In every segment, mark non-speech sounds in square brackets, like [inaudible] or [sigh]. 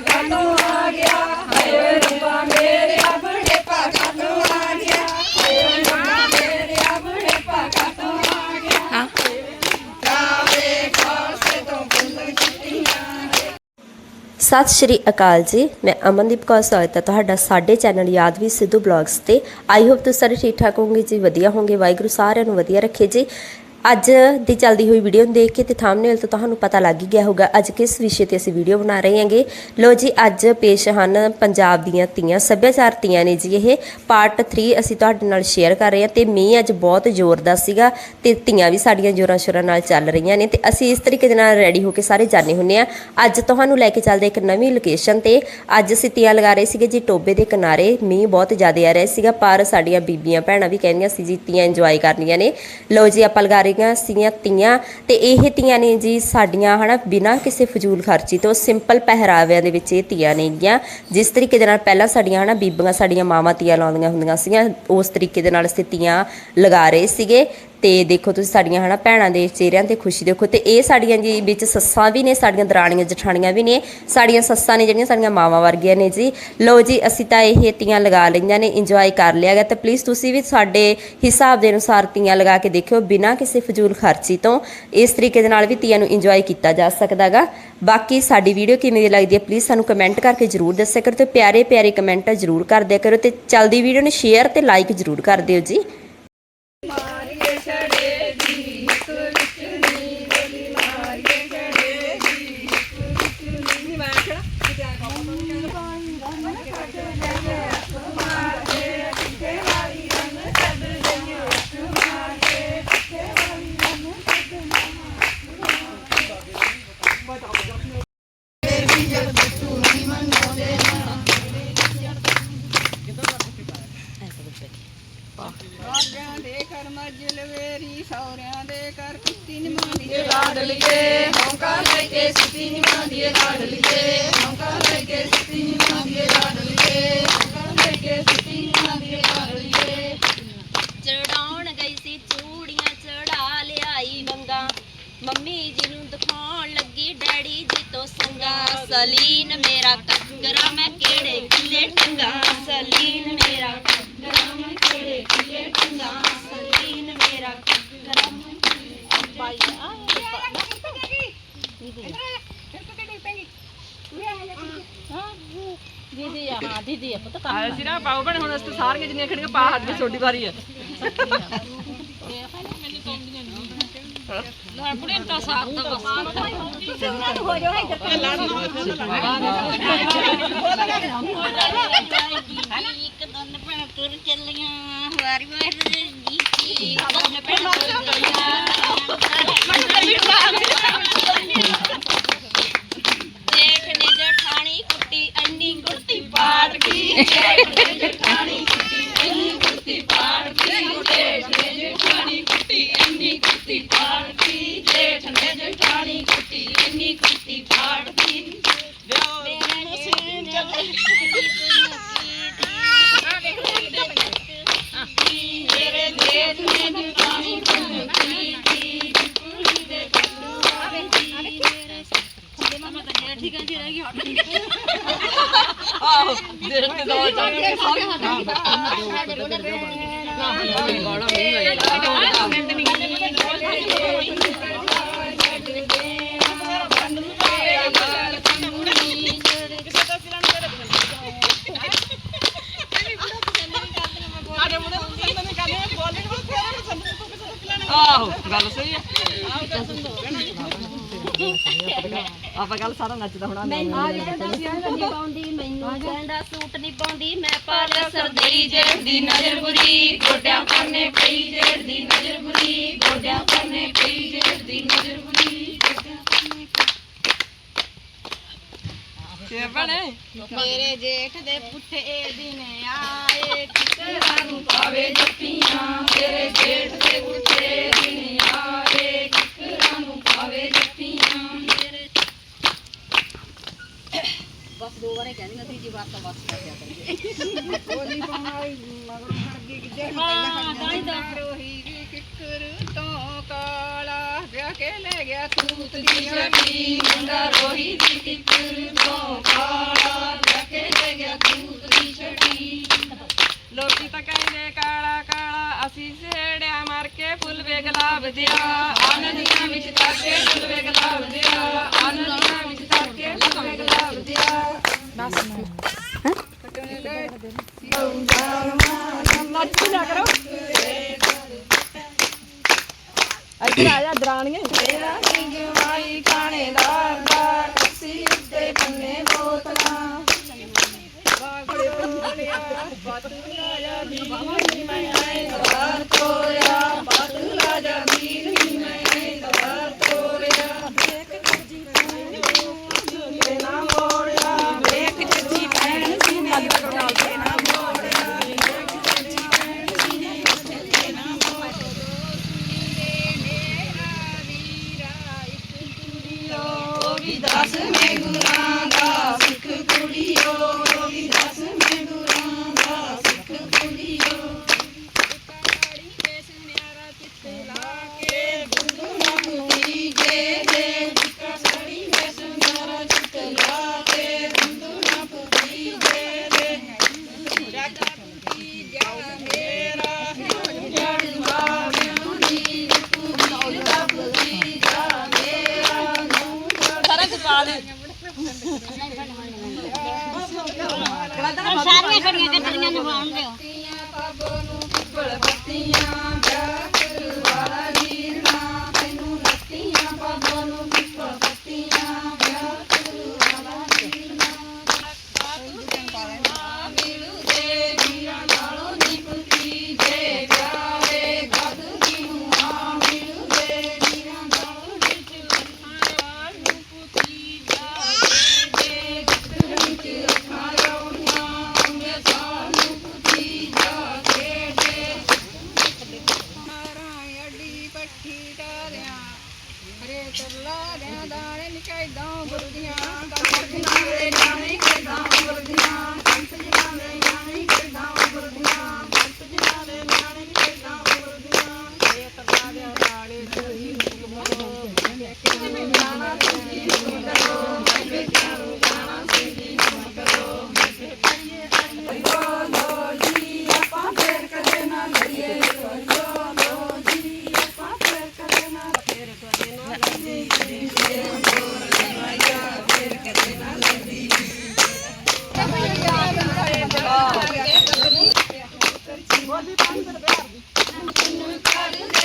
ਰੱਬਾ ਮੇਰਿਆ ਬੁੜੇ ਭਾਗਾ ਨੂੰ ਆ ਗਿਆ। ਹਾਏ ਓਏ ਰੱਬਾ ਮੇਰਿਆ ਬੁੜੇ ਭਾਗਾ ਨੂੰ ਆ ਗਿਆ। ਹਾਏ ਓਏ ਰੱਬਾ ਮੇਰਿਆ ਬੁੜੇ ਭਾਗਾ ਨੂੰ ਆ ਗਿਆ। ਹਾਂ। ਕਾਵੇ ਖਾਸੇ ਤੋਂ ਬੁੰਦ ਸਤਿ ਸ਼੍ਰੀ ਅਕਾਲ ਜੀ। ਮੈਂ ਅਮਨਦੀਪ ਕੌਰ ਸਵਾਗਤ ਹੈ ਤੁਹਾਡਾ ਸਾਡੇ ਚੈਨਲ ਯਾਦਵੀ ਸਿੱਧੂ ਬਲੌਗਸ ਤੇ। ਆਈ ਹੋਪ ਤੁਸੀਂ ਸਾਰੇ ਠੀਕ ਠਾਕ ਹੋਵੋਗੇ ਜੀ ਵਧੀਆ ਹੋਵੋਗੇ। ਵਾਹਿਗੁਰੂ ਸਾਰਿਆਂ ਨੂੰ ਵਧੀਆ ਰੱਖੇ ਜੀ। ਅੱਜ ਦੀ ਚੱਲਦੀ ਹੋਈ ਵੀਡੀਓ ਨੂੰ ਦੇਖ ਕੇ ਤੇ ਥੰਬਨੇਲ ਤੋਂ ਤੁਹਾਨੂੰ ਪਤਾ ਲੱਗ ਹੀ ਗਿਆ ਹੋਊਗਾ ਅੱਜ ਕਿਸ ਵਿਸ਼ੇ ਤੇ ਅਸੀਂ ਵੀਡੀਓ ਬਣਾ ਰਹੇ ਹਾਂਗੇ। ਲੋ ਜੀ, ਅੱਜ ਪੇਸ਼ ਹਨ ਪੰਜਾਬ ਦੀਆਂ ਤੀਆਂ, ਸੱਭਿਆਚਾਰ ਤੀਆਂ ਨੇ ਜੀ ਇਹ। ਪਾਰਟ 3 ਅਸੀਂ ਤੁਹਾਡੇ ਨਾਲ ਸ਼ੇਅਰ ਕਰ ਰਹੇ ਹਾਂ ਤੇ ਮੀਂਹ ਅੱਜ ਬਹੁਤ ਜ਼ੋਰ ਦਾ ਸੀਗਾ ਤੇ ਤੀਆਂ ਵੀ ਸਾਡੀਆਂ ਜੋਰਾਂ ਸ਼ੋਰਾਂ ਨਾਲ ਚੱਲ ਰਹੀਆਂ ਨੇ ਤੇ ਅਸੀਂ ਇਸ ਤਰੀਕੇ ਦੇ ਨਾਲ ਰੈਡੀ ਹੋ ਕੇ ਸਾਰੇ ਜਾਣੇ ਹੁੰਨੇ ਆ ਅੱਜ ਤੁਹਾਨੂੰ ਲੈ ਕੇ ਚੱਲਦੇ ਇੱਕ ਨਵੀਂ ਲੋਕੇਸ਼ਨ ਤੇ। ਅੱਜ ਅਸੀਂ ਤੀਆਂ ਲਗਾ ਰਹੇ ਸੀਗੇ ਜੀ ਟੋਬੇ ਦੇ ਕਿਨਾਰੇ। ਮੀਂਹ ਬਹੁਤ ਜ਼ਿਆਦਾ ਆ ਰਿਹਾ ਸੀਗਾ, ਪਰ ਸਾਡੀਆਂ ਬੀਬੀਆਂ ਭੈਣਾਂ ਵੀ ਕਹਿੰਦੀਆਂ ਸੀ ਜੀ ਤੀਆਂ ਇੰਜੋਏ ਕਰਨੀਆਂ ਨੇ। ਲੋ ਜੀ, ਆਪਾਂ ਲਗਾ ਰਹੀਆਂ ਸੀਗੀਆਂ ਤੀਆਂ ਤੇ ਇਹ ਤੀਆਂ ਨੇ ਜੀ ਸਾਡੀਆਂ ਹਨਾ ਬਿਨਾਂ ਕਿਸੇ ਫਜ਼ੂਲ ਖਰਚੀ ਤੋਂ ਸਿੰਪਲ ਪਹਿਰਾਵਿਆਂ ਦੇ ਵਿੱਚ ਇਹ ਤੀਆਂ ਨੇਗੀਆਂ ਜਿਸ ਤਰੀਕੇ ਦੇ ਨਾਲ ਪਹਿਲਾਂ ਸਾਡੀਆਂ ਹਨਾ ਬੀਬੀਆਂ ਸਾਡੀਆਂ ਮਾਵਾਂ ਤੀਆਂ ਲਾਉਂਦੀਆਂ ਹੁੰਦੀਆਂ ਸੀਗੀਆਂ ਉਸ ਤਰੀਕੇ ਦੇ ਨਾਲ ਅਸੀਂ ਤੀਆਂ ਲਗਾ ਰਹੇ ਸੀਗੇ। ਤੇ ਦੇਖੋ ਤੁਸੀਂ ਸਾਡੀਆਂ ਹਨਾ ਭੈਣਾਂ ਦੇ ਚਿਹਰਿਆਂ ਤੇ ਖੁਸ਼ੀ ਦੇਖੋ ਤੇ ਇਹ ਸਾਡੀਆਂ ਜੀ ਵਿੱਚ ਸੱਸਾਂ ਵੀ ਨੇ, ਸਾਡੀਆਂ ਦਰਾਣੀਆਂ, ਜਠਾਣੀਆਂ ਵੀ ਨੇ, ਸਾਡੀਆਂ ਸੱਸਾਂ ਨੇ ਜਿਹੜੀਆਂ ਸਾਡੀਆਂ ਮਾਵਾਂ ਵਰਗੀਆਂ ਨੇ ਜੀ। ਲਓ ਜੀ, ਅਸੀਂ ਤਾਂ ਇਹ ਤੀਆਂ ਲਗਾ ਲਈਆਂ ਨੇ ਇੰਜੋਏ ਕਰ ਲਿਆ ਗਿਆ ਤੇ ਪਲੀਜ਼ ਤੁਸੀਂ ਵੀ ਸਾਡੇ ਹਿਸਾਬ ਦੇ ਅਨੁਸਾਰ ਤੀਆਂ ਲਗਾ ਕੇ ਦੇਖਿਓ ਬਿਨਾਂ ਕਿਸੇ ਫਜ਼ੂਲ ਖਰਚੀ ਤੋਂ। ਇਸ ਤਰੀਕੇ ਦੇ ਨਾਲ ਵੀ ਤੀਆਂ ਨੂੰ ਇੰਜੋਏ ਕੀਤਾ ਜਾ ਸਕਦਾਗਾ ਬਾਕੀ ਸਾਡੀ ਵੀਡੀਓ ਕਿਵੇਂ ਦੀ ਲੱਗਦੀ ਹੈ ਪਲੀਜ਼ ਸਾਨੂੰ ਕਮੈਂਟ ਕਰਕੇ ਜਰੂਰ ਦੱਸਿਆ ਕਰੋ ਤੇ ਪਿਆਰੇ ਪਿਆਰੇ ਕਮੈਂਟ ਜਰੂਰ ਕਰ ਦਿਆ ਕਰੋ ਤੇ ਚੱਲਦੀ ਵੀਡੀਓ ਨੂੰ ਸ਼ੇਅਰ ਤੇ ਲਾਈਕ ਜਰੂਰ ਕਰ ਦਿਓ ਜੀ। ਮੰਮੀ ਜੀ ਨੂੰ ਦਿਖਾਉਣ ਲੱਗੀ ਡੈਡੀ ਜੀ ਤੋਂ ਸੰਗਾ ਸਲੀਨ ਮੇਰਾ ਕੱਕਰਾ ਮੈਂ ਕਿਹੜੇ ਕਿਲੇ ਟੰਗਾ? ਸਲੀਨ ਮੇਰਾ ਕੱਕਰਾ ਮੈਂ ਕਿਹੜੇ ਕਿਲੇ ਟੰਗਾ? ਸਲੀਨ ਮੇਰਾ ਕੱਕਰਾ ਮੈਂ ਦੀਦੀ। ਆ ਹਾਂ ਦੀਦੀ। ਆ ਪਤਾ ਆਇਆ ਸੀ ਨਾ ਪਾਉ ਬਣ ਹੁਣ ਅਸੀਂ ਸਾਰੀਆਂ ਜਿੰਨੀਆਂ ਖੜੀਆਂ ਪਾ ਹੱਥ ਵਿੱਚ ਛੋਟੀ ਵਾਰੀ ਹੈ ਆਪਣੇ ਤਾਂ ਸਾਥ ਦਾ ਬਸ ਇੱਕ ਦੋਨ ਭੈਣ ਤੁਰ ਚੱਲੀਆਂ ਵਾਰੀ ਵਾਰੀ ਦੀ ਦੋਨ ਭੈਣ ਤੁਰ ਤਾਂ ਰਹਿ ਗਈ ਹਟ ਆਹੋ ਦੇਖ ਕੇ ਦੋ ਜਾਂਦੇ ਆਹੋ ਗੱਲ ਸਹੀ ਹੈ ਆਪਾਂ ਗੱਲ ਸਾਰਾ ਨੱਚਦਾ ਹੋਣਾ ਮੈਨੂੰ ਕਹਿੰਦਾ ਸੂਟ ਨਹੀਂ ਪਾਉਂਦੀ ਮੈਨੂੰ ਕਹਿੰਦਾ ਸੂਟ ਨਹੀਂ ਪਾਉਂਦੀ ਮੈਂ ਪਾ ਲਿਆ ਸਰਦਈ ਜੇੜ ਦੀ ਨਜ਼ਰ ਬੁਰੀ ਗੋਡਿਆਂ ਪਰਨੇ ਪਈ ਜੇੜ ਦੀ ਨਜ਼ਰ ਬੁਰੀ ਗੋਡਿਆਂ ਪਰਨੇ ਪਈ ਜੇੜ ਦੀ ਨਜ਼ਰ ਬੁਰੀ ਕੀ ਬਣੇ? ਮੇਰੇ ਜੇਠ ਦੇ ਪੁੱਠੇ ਦਿਨ ਆਏ ਕਿਕਰਾਂ ਨੂੰ ਪਾਵੇ ਜੱਫੀਆਂ? ਮੇਰੇ ਜੇਠ ਦੇ ਪੁੱਠੇ ਦਿਨ ਬਸ ਦੋ ਵਾਰੇ ਕਹਿੰਦੀ ਤੀਜੀ ਵਾਰ ਤਾਂ ਬਸ ਕਰ ਦਿਆ ਕਰੀਏ। ਬੋਲੀ ਪਾਉਣੀ ਮਗਰ ਖੜ ਗਈ ਕਿਤੇ ਹਾਂ ਦਾਈ ਦਾ ਰੋਹੀ ਵੀ ਕਿਕਰ ਤੋਂ ਕਾਲਾ ਵਿਆਹ ਕੇ ਲੈ ਗਿਆ ਤੂਤ ਦੀ ਰਟੀ ਮੁੰਡਾ ਰੋਹੀ ਦੀ ਕਿਕਰ ਤੋਂ ਕਾਲਾ ਵਿਆਹ ਕੇ ਲੈ ਗਿਆ ਤੂਤ ਦੀ ਛਟੀ ਲੋਕੀ ਤਾਂ ਕਹਿੰਦੇ ਕਾਲਾ ਅਸੀਂ ਛੇੜਿਆ ਮਾਰ ਕੇ ਫੁੱਲ ਵੇ ਗੁਲਾਬ ਦਿਆ ਆਨੰਦੀਆਂ ਵਿੱਚ ਤੱਕ ਕੇ ਫੁੱਲ ਵੇ ਗੁਲਾਬ ਦਿਆ ਆਨੰਦੀਆਂ ਵਿੱਚ ਤੱਕ ਕੇ ਫੁੱਲ ਵੇ ਗੁਲਾਬ ਬਸ ਨੱਚ ਨਾ ਆ ਜਾ ਦਰਾਣੀਆਂ ਤੇਰਾ ਸਿੰਘ ਵਾਈ ਕਾਣੇ ਦਾ ਦਾ ਕੱਸੀ ਉੱਤੇ ਪੰਨੇ ਬੋਤਲਾਂ। ਬਾਤੂਲਾ ਜੀ ਮੈਂ ਸਾਰਾ ਦੇ ਸਾਰੀਆਂ ਖੜੀਆਂ ਕੱਟੀਆਂ ਨਿਭਾਉਣ ਦਿਓ ਕਰਦੇ ਗੜੀਆਂ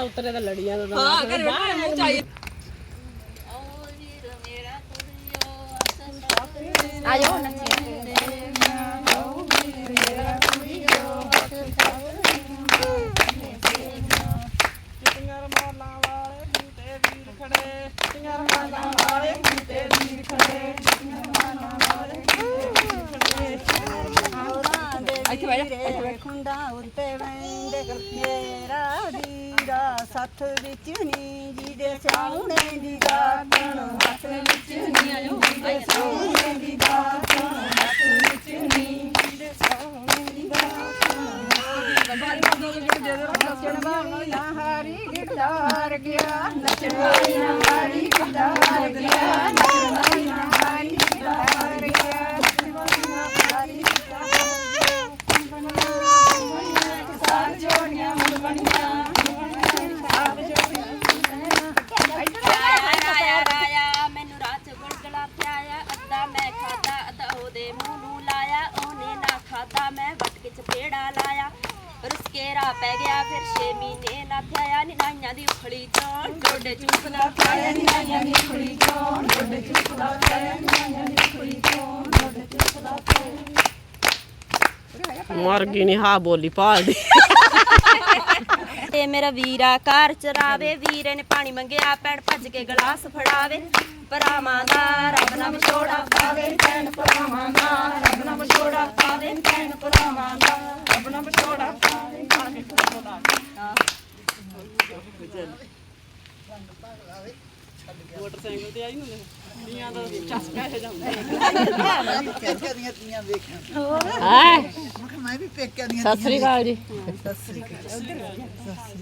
ਉਹਦਾ ਉੱਤਰੇ ਦਾ ਲੜੀਆਂ ਦਾ ਹਾਂ ਕਰ ਬੈਠਾ ਮੂੰਹ ਚਾਹੀਏ ਆ ਜਾਓ ਨੱਚੀ ਇੱਥੇ ਬਹਿ ਜਾ ਇੱਥੇ ਬਹਿ ਖੁੰਡਾ ਉੱਤੇ ਵੰਦੇ ਮੇਰਾ ਵੀਰਾ ਸੱਥ ਵਿੱਚ ਨੀ ਜਿਹਦੇ ਸਾਹਮਣੇ ਦੀ ਦਾਤਣ, ਹੱਥ ਵਿੱਚ ਨੀ ਆਇਓ ਜਿਹਦੇ ਸਾਹਮਣੇ ਦੀ ਦਾਤਣ, ਹੱਥ ਵਿੱਚ ਨੀ ਜਿਹਦੇ ਸਾਹਮਣੇ ਦੀ ਦਾਤਣ। ਨੱਚਣ ਵਾਲੀ ਨਾ ਹਾਰੀ ਗਿਟਾਰ ਗਿਆ ਨੱਚਣ ਵਾਲੀ ਨਾ ਹਾਰੀ ਗਿਟਾਰ ਗਿਆ ਨੱਚਣ ਵਾਲੀ ਨਾ ਹਾਰੀ ਗਿਟਾਰ ਗਿਆ ਮਰ ਗਈ ਨਹੀਂ ਹਾਂ ਬੋਲੀ ਭਾਲਦੀ ਤੇ [laughs] ਮੇਰਾ ਵੀਰਾ ਕਾਰ ਚਰਾਵੇ ਵੀਰੇ ਨੇ ਪਾਣੀ ਮੰਗਿਆ ਪੈਣ ਭੱਜ ਕੇ ਗਲਾਸ ਫੜਾਵੇ। ਭਰਾਵਾਂ ਦਾ ਰੱਬ ਨਾ ਵਿਛੋੜਾ ਪਾਵੇ ਭੈਣ ਭਰਾਵਾਂ ਦਾ ਰੱਬ ਨਾ ਵਿਛੋੜਾ ਪਾਵੇ ਭੈਣ ਭਰਾਵਾਂ ਦਾ ਰੱਬ ਨਾ ਵਿਛੋੜਾ ਪਾਵੇ। ਭੈਣ ਭਰਾਵਾਂ ਦਾ ਮੋਟਰਸਾਈਕਲ ਤੇ ਆਈ ਨੂੰ ਦੀਆਂ ਦਾ ਚਸਕਾ ਹੈ ਜਾਂਦਾ ਹੈ? ਮੈਂ ਵੀ ਪੇਕਿਆਂ ਦੀਆਂ ਸਤਿ ਸ੍ਰੀ ਅਕਾਲ ਜੀ। ਸਤਿ ਸ੍ਰੀ ਅਕਾਲ। ਸਤਿ ਸ੍ਰੀ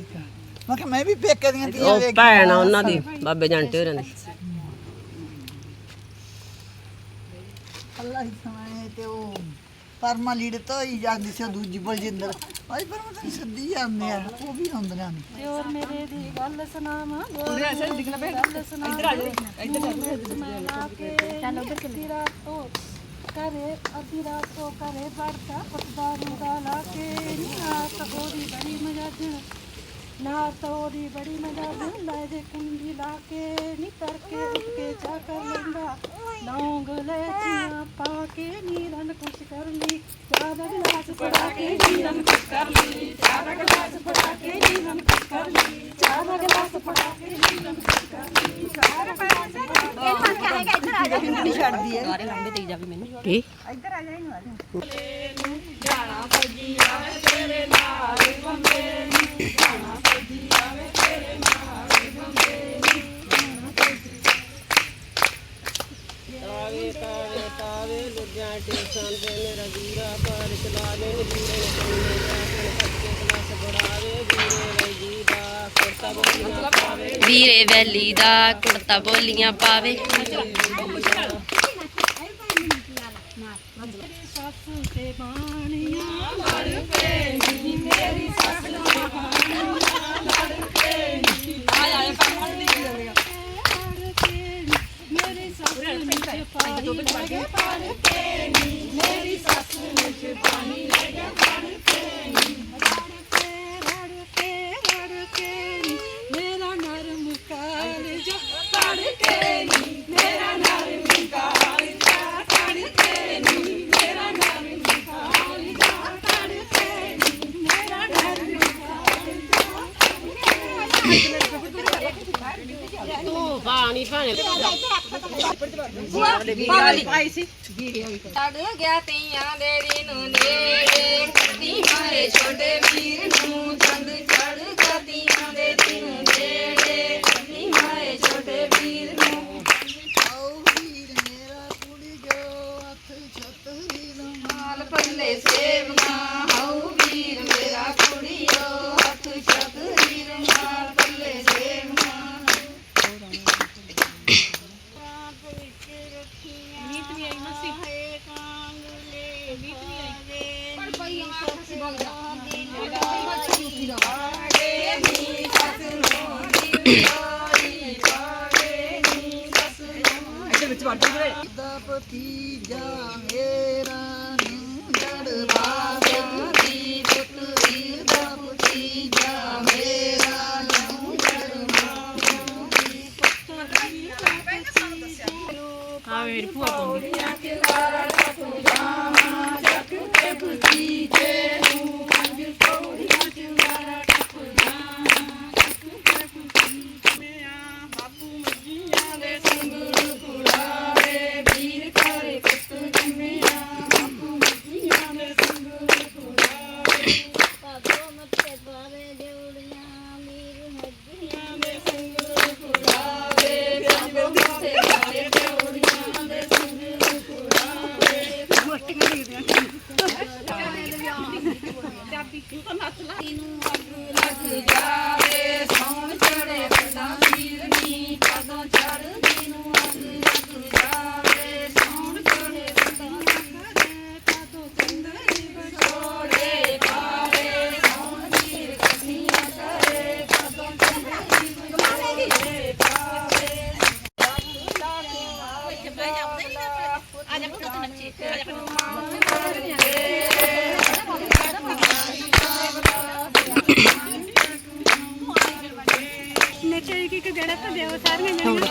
ਅਕਾਲ। ਮੈਂ ਕਿਹਾ ਮੈਂ ਵੀ ਪੇਕਿਆਂ ਦੀਆਂ ਤੀਆਂ ਉਹ ਵੇਖਾਂ ਭੈਣ ਆ ਉਹਨਾਂ ਦੀ ਬਾਬੇ ਜੰਟੇ ਹੋਰਾਂ ਦੀ। ਅੱਲਾ ਹੀ ਸਮਾਏ ਤੇ ਉਹ ਪਰਮਾ ਲੀੜ ਤੋਂ ਹੀ ਜਾਂਦੀ ਸੀ ਉਹ ਦੂਜੀ ਬਲਜਿੰਦਰ। ਅੱਜ ਪਰ ਮੈਂ ਤੈਨੂੰ ਸੱਦੀ ਜਾਂਦੇ ਆ ਉਹ ਵੀ ਹੁੰਦੀਆਂ ਨੇ ਪਿਓਰ ਮੇਰੇ ਦੀ ਗੱਲ ਸੁਣਾਵਾਂ? ਉਰੇ ਐਸੇ ਦਿਖਣਾ ਪੈ ਇੱਧਰ ਆ ਜਾ ਇੱਧਰ ਚੱਲ ਉਧਰ ਚੱਲ ਰਾਤ ਤੋਂ ਕਰੇ ਅੱਧੀ ਰਾਤ ਤੋਂ ਕਰੇ ਵੜਦਾ ਪਤਦਾ ਨੂੰ ਲਾ ਕੇ ਨੀ ਰਾਤ ਉਹਦੀ ਬੜੀ ਮਜਾਜਣ। ਨਾ ਤਾਂ ਉਹਦੀ ਬੜੀ ਮਜਾਜਣ ਲੈ ਜੇ ਕੁੰਜੀ ਲਾ ਕੇ ਨੀ ਤੜਕੇ ਉੱਠ ਕੇ ਚਾ ਕਰ ਲੈਂਦਾ ਲੌਂਗ ਲੈ ਚੀਆਂ ਪਾ ਕੇ ਨੀ ਰਨ ਕੁਛ ਕਰ ਲਈ ਚਾਹ ਦਾ ਗਲਾਸ ਫੜਾ ਕੇ ਨੀ ਰਨ ਕੁਛ ਕਰ ਲਈ ਚਾਹ ਦਾ ਗਲਾਸ ਫੜਾ ਕੇ ਨੀ ਰਨ ਕੁਛ ਕਰ ਲਈ ਚਾਹ ਦਾ ਗਲਾਸ ਫੜਾ ਕੇ ਨੀ ਰਨ ਕੁਛ ਕਰ ਲਈ ਚਾਹ ਦਾ ਗਲਾਸ ਫੜਾ ਕੇ ਛੱਡਦੀ ਹੈ ਸਾਰੇ ਲੰਬੇ ਤੇ ਜਾਵੀ ਮੈਨੂੰ ਕੀ ਲੁੱਗਿਆ ਟੇਸ਼ਨ ਮੇਰਾ ਵੀਰਾ ਪਰ ਚਲਾ ਲੈ ਵੀਰੇ ਨੇ ਕੰਨੇ ਜਾਣ ਕਲਾਸ ਬੜਾਵੇ ਵੀਰੇ ਵੈਜੀ ਦਾ ਕੁਰਤਾ ਬੋਲੀਆਂ ਪਾਵੇ। ਵੀਰੇ ਵੈਲੀ ਦਾ ਕੁੜਤਾ ਬੋਲੀਆਂ ਪਾਵੇ। ਚੜ ਗਿਆ ਤੀਆਂ ਦੇ ਦਿਨ ਨੇੜੇ ਭਤੀਜਾ ਮੇਰਾ ਨੂੰ ਜਾਵੇ ਸੌਣ ਚੜੇ ਬੰਦਾ ਵੀਰ ਨੀ ਕਦੋਂ ਚੜਦੀ ਨੂੰ ನೋಡಿ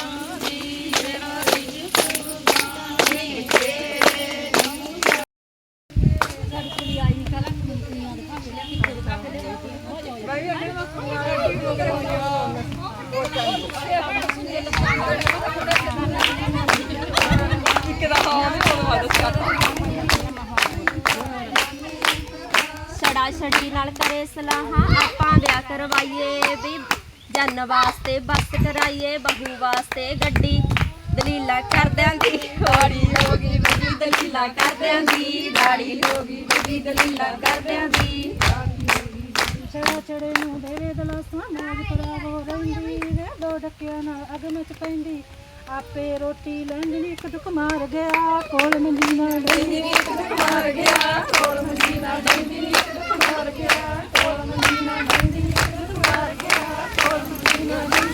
ਕਰਾਈਏ ਬਹੂ ਵਾਸਤੇ ਗੱਡੀ। ਦਲੀਲਾ ਕਰਦਿਆਂ ਦੀ ਹੋੜੀ ਹੋ ਗਈ ਵੱਡੀ ਦਲੀਲਾ ਕਰਦਿਆਂ ਦੀ। ਦਾੜੀ ਹੋ ਗਈ ਵੱਡੀ ਦਲੀਲਾ ਕਰਦਿਆਂ ਦੀ। ਚੜਾ ਚੜੇ ਨੂੰ ਦੇਵੇ ਦਲਾਸਾਂ ਮੌਜ ਕਰਾਵੋ ਰਹਿੰਦੀ ਵੇ ਦੋ ਡੱਕਿਆਂ ਨਾਲ ਅੱਗ ਮਚ ਪੈਂਦੀ ਆਪੇ ਰੋਟੀ ਲੈਂਦੀ ਇੱਕ ਟੁਕ ਮਾਰ ਗਿਆ ਕੋਲ ਮੰਜੀ ਨਾਲ ਡੈਂਦੀ। ਇੱਕ ਟੁਕ ਮਾਰ ਗਿਆ ਕੋਲ ਮੰਜੀ ਨਾਲ ਡੈਂਦੀ ਇੱਕ ਟੁਕ ਮਾਰ ਗਿਆ ਕੋਲ ਮੰਜੀ ਨਾਲ ਡੈਂਦੀ ਇੱਕ ਟੁਕ ਮਾਰ ਗਿਆ ਕੋਲ ਮੰਜੀ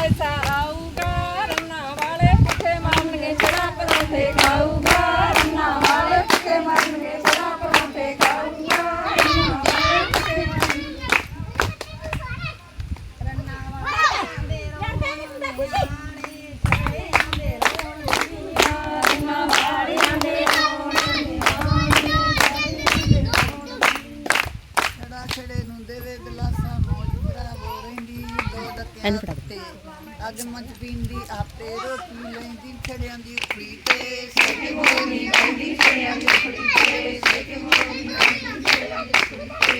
ਐਸਾ ਆਊਗਾ ਰੰਨਾ ਵਾਲੇ ਭੁੱਖੇ ਮਾਰਨਗੇ ਛੜਾ ਪਰੌਂਠੇ ਖਾਊਗਾ ਰੰਨਾ ਵਾਲੇ ਭੁੱਖੇ ਮਾਰਨਗੇ ਛੜਾ ਪਰੌਂਠੇ ਖਾਊਗਾ ਛੜਾ ਛੜੇ ਨੂੰ ਦੇਵੇ ਗਲਾਸਾਂ ਮੌਜ ਭਰਾਵੋ ਰਹਿੰਦੀ ਦੋ ਡੱਕਿਆਂ ਤੇ ਅੱਗ ਪੀਂਦੀ ਆਪੇ ਰੋਟੀ ਲੈਂਦੀ, ਛੜਿਆਂ ਦੀ ਉਖੜੀ ਤੇ, ਸੇਕ ਮੋਰੀ ਲੈਂਦੀ ਛੜਿਆਂ ਦੀ ਉਖੜੀ ਤੇ, ਸੇਕ ਮੋਰੀ ਲੈਂਦੀ ਛੜਿਆਂ ਦੀ ਉਖੜੀ ਤੇ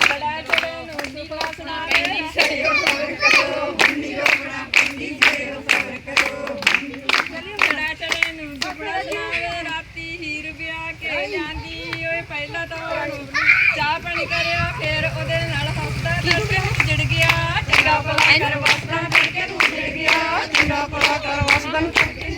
ਬੜਾ ਚੜੇ ਨੂੰ ਸੁਪਨਾ ਸੁਣਾ ਕੇ ਛੜਿਓ ਸਬਰ ਕਰੋ ਬੰਦੀਓ ਬਣਾ ਪਿੰਦੀ ਛੜਿਓ ਸਬਰ ਕਰੋ ਬੜਾ ਚੜੇ ਨੂੰ ਸੁਪਨਾ ਸੁਣਾਵੇ ਰਾਤੀ ਹੀਰ ਵਿਆਹ ਕੇ ਜਾਂਦੀ ਓਏ ਪਹਿਲਾਂ ਤਾਂ ਉਹਨੂੰ ਚਾਹ ਪਾਣੀ ਕਰਿਆ ਫਿਰ ਉਹਦੇ ਨਾਲ ਹੱਸਦਾ ਕਰਕੇ ਜੜ ਗਿਆ ਚੰਗਾ ਭਲਾ ਕਰ ਵਸਦਾ ਕਰਕੇ ਤੂੰ ਜੜ ਗਿਆ ਚੰਗਾ ਭਲਾ ਕਰ ਵਸਦਾ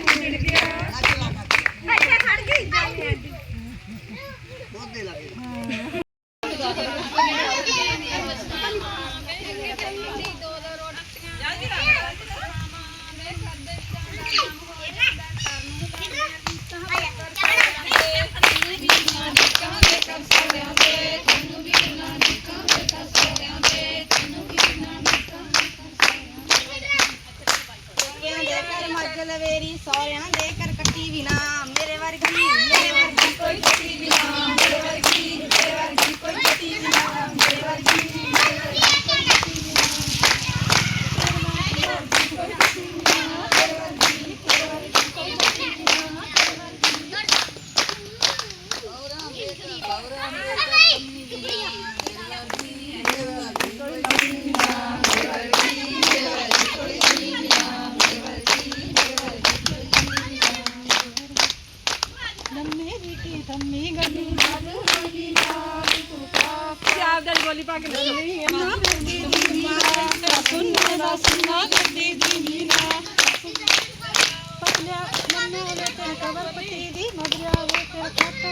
ਤੇ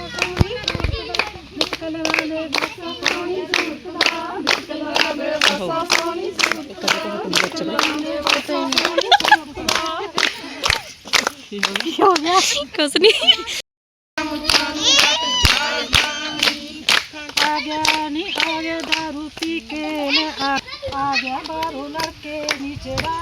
ਖਾਤਾ ਸੋਣੀ ਨਿਕਲ ਵਾਲੇ ਬਾਸਾ ਸੋਣੀ ਸੁੱਟਦਾ ਨਿਕਲ ਵਾਲੇ ਬਾਸਾ ਸੋਣੀ ਕੁਛ ਨਹੀਂ ਆ ਗਿਆ ਨੀ ਆ ਗਿਆ दारू ਪੀ ਕੇ ਲੈ ਆ ਆ ਗਿਆ ਬਾਹਰੋਂ ਲੜਕੇ ਨੀਚੜਾ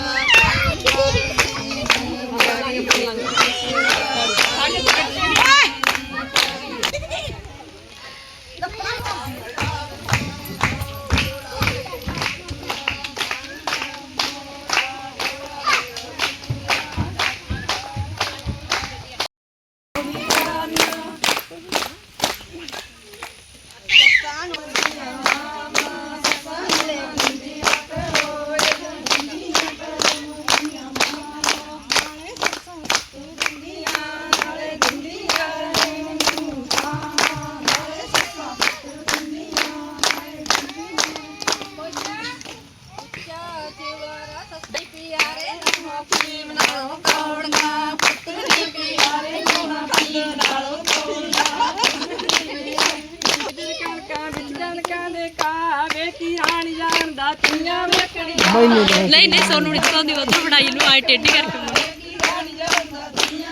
ਨਹੀਂ ਨਹੀਂ ਸੋਨੂੰ ਨਹੀਂ ਚਾਹੁੰਦੀ ਉਧਰ ਬਣਾਈ ਨੂੰ ਆਏ ਟੇਢੀ ਕਰਕੇ ਬਣਾਈ।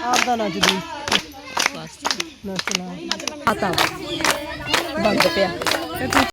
ਆਪਦਾ ਨੱਚ ਦੀ। ਬਸ। ਨੱਚਣਾ। ਆਤਾ ਬੰਦ ਪਿਆ।